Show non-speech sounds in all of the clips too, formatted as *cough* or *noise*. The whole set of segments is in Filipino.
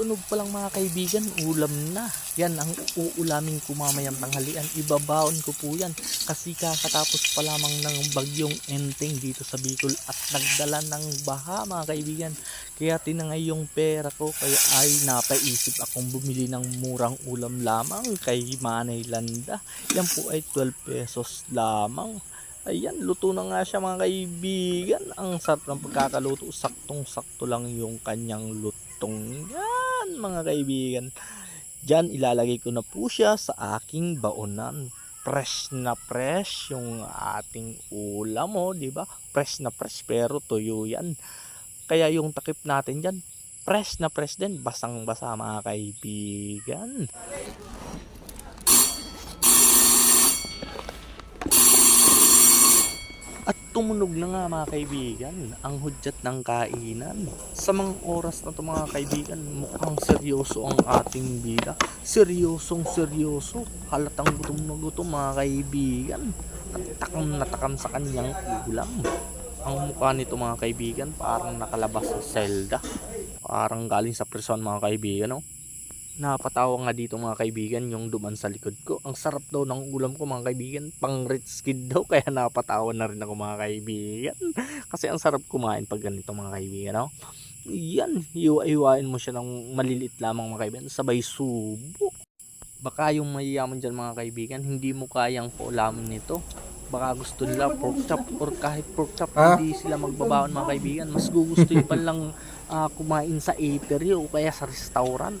Tunog pa lang mga kaibigan, ulam na. Yan ang uulamin ko mamayang tanghalian. Ibabaon ko po yan kasi kakatapos pa lamang ng bagyong enteng dito sa Bicol at nagdala ng baha mga kaibigan. Kaya tinangay yung pera ko kaya ay napaisip akong bumili ng murang ulam lamang kay Manay Landa. Yan po ay 12 pesos lamang. Ayan, luto na nga siya mga kaibigan. Ang sarap ng pagkakaluto. Saktong-sakto lang yung kanyang lutong. Yan mga kaibigan. Diyan ilalagay ko na po siya sa aking baonan. Fresh na fresh yung ating ulam mo, di ba? Fresh na fresh pero tuyo yan. Kaya yung takip natin diyan, fresh na fresh din, basang-basa mga kaibigan. At tumunog na nga mga kaibigan ang hudyat ng kainan. Sa mga oras na to mga kaibigan, mukhang seryoso ang ating bida. Seryosong seryoso. Halatang gutom na gutom mga kaibigan. At takam na takam sa kanyang ulam. Ang mukha nito mga kaibigan parang nakalabas sa Zelda. Parang galing sa prison mga kaibigan. No? Napatawa nga dito mga kaibigan yung duman sa likod ko. Ang sarap daw ng ulam ko mga kaibigan. Pang rich kid daw *laughs* kaya napatawa na rin ako mga kaibigan. Kasi ang sarap kumain pag ganito mga kaibigan. No? Yan, iwa-iwain mo siya ng maliliit lamang mga kaibigan. Sabay subo. Baka yung mayayaman dyan mga kaibigan, hindi mo kayang paulamin nito. Baka gusto nila pork chop or kahit pork chop Ha? hindi sila magbabaon mga kaibigan. Mas gugustuhin pa lang ah, kumain sa eatery o kaya sa restaurant.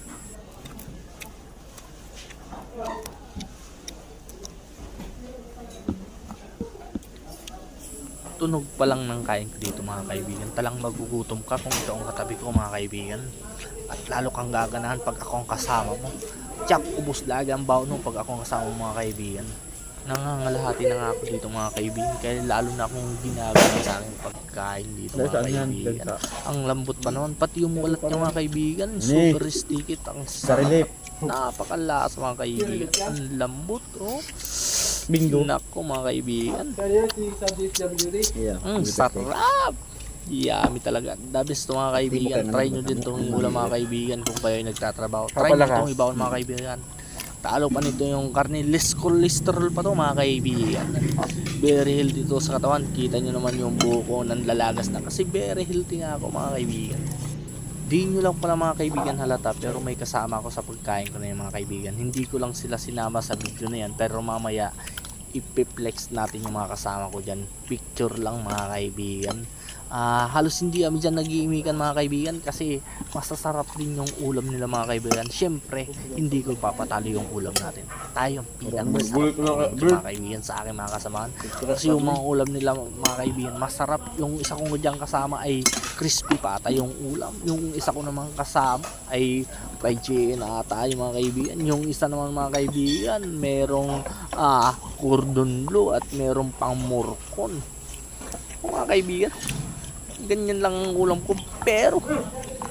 Tunog pa lang ng kain ko dito mga kaibigan. Talang magugutom ka kung ito ang katabi ko mga kaibigan. At lalo kang gaganahan pag ako ang kasama mo. Tsak ubos lagi ang baon mo pag ako ang kasama mo mga kaibigan. Nangangalahati na nga ako dito mga kaibigan. Kaya lalo na akong ginagawa sa aking pagkain dito mga kaibigan. Ang lambot pa naman pati yung mulat niya mga kaibigan. Super sticky ang sa sarap napakalasa mga kaibigan. Ang lambot oh Bingo. nako mga kaibigan Yeah. Mm, sarap! Yummy talaga. The best to mga kaibigan. Try nyo din itong ulam mga kaibigan kung kayo ay nagtatrabaho. Try nyo itong ibaon mga kaibigan. Talo pa nito yung karne. Less cholesterol pa to mga kaibigan. Very healthy to sa katawan. Kita nyo naman yung buko ng lalagas na. Kasi very healthy nga ako mga kaibigan. Di nyo lang pala mga kaibigan halata pero may kasama ako sa pagkain ko na yung mga kaibigan. Hindi ko lang sila sinama sa video na yan pero mamaya ipiplex natin yung mga kasama ko dyan. Picture lang mga kaibigan. Ah, halos hindi kami dyan nag-iimikan mga kaibigan kasi masasarap din yung ulam nila mga kaibigan. Siyempre, hindi ko papatalo yung ulam natin. Tayo ang pinakamasarap mga kaibigan sa aking mga kasamaan. Kasi yung mga ulam nila mga kaibigan, masarap. Yung isa kong dyan kasama ay crispy pa ata yung ulam. Yung isa ko namang kasama ay fried chicken ata yung mga kaibigan. Yung isa naman mga kaibigan, merong ah, cordon bleu at merong pang morcon. Mga kaibigan, ganyan lang ang ulam ko. Pero,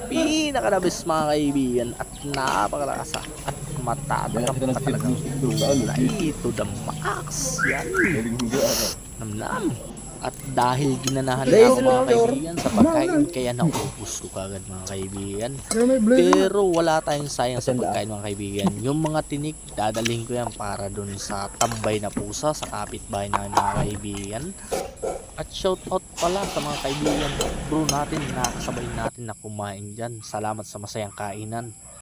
pinaka-the-best mga kaibigan at napakalakas ah, at matatagam pa talaga. Tulay to the max. Yan. Namnam. At dahil ginanahan na ako mga kaibigan sa pagkain, kaya naubos ko kagad mga kaibigan. Pero wala tayong sayang sa pagkain mga kaibigan. Yung mga tinik, dadalhin ko yan para dun sa tambay na pusa sa kapitbahay namin mga kaibigan. At shout out pala sa mga kaibigan bro natin na kasabay natin na kumain dyan. Salamat sa masayang kainan.